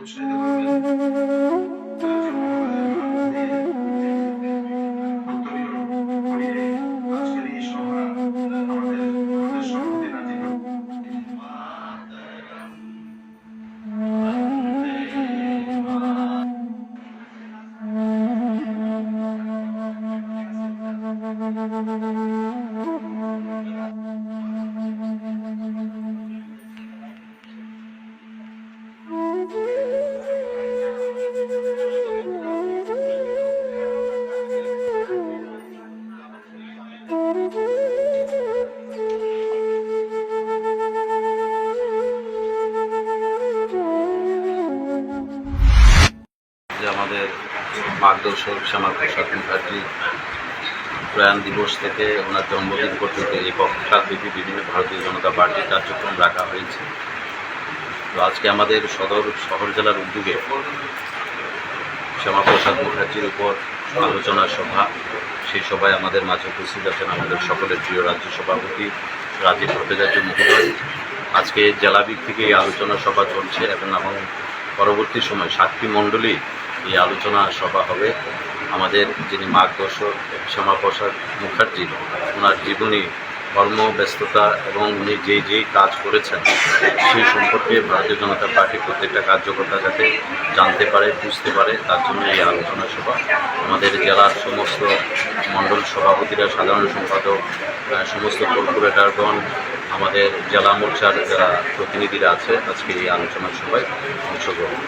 উৎসাহিত করবেন আমাদের মার্গদর্শক শ্যামা প্রসাদ মুখার্জি প্রয়াণ দিবস থেকে ওনার জন্মদিন পর্যন্ত এই পক্ষাব্যাপী বিভিন্ন ভারতীয় জনতা পার্টির কার্যক্রম রাখা হয়েছে। তো আজকে আমাদের সদর শহর জেলার উদ্যোগে শ্যামাপ্রসাদ মুখার্জির উপর আলোচনা সভা। সেই সভায় আমাদের মাঝে উপস্থিত আছেন আমাদের সকলের প্রিয় রাজ্য সভাপতি রাজীব ভট্টাচার্য মহোদয়। আজকে জেলাবিক থেকে এই আলোচনা সভা চলছে এবং এবং পরবর্তী সময় সাক্ষী মণ্ডলী এই আলোচনা সভা হবে। আমাদের যিনি মার্গদর্শক, শ্যামাপ্রসাদ মুখার্জি, ওনার জীবনী কর্মব্যস্ততা এবং উনি যেই যেই কাজ করেছেন, সেই সম্পর্কে ভারতীয় জনতা পার্টি প্রত্যেকটা কার্যকর্তা যাতে জানতে পারে, বুঝতে পারে, তার জন্য এই আলোচনা সভা আমাদের জেলার সমস্ত মণ্ডল সভাপতিরা, সাধারণ সম্পাদক সমস্ত কর্পোরেটরগণ, আমাদের জেলা মোর্চার যারা প্রতিনিধিরা আছে, আজকে এই আলোচনা সভায় অংশগ্রহণ।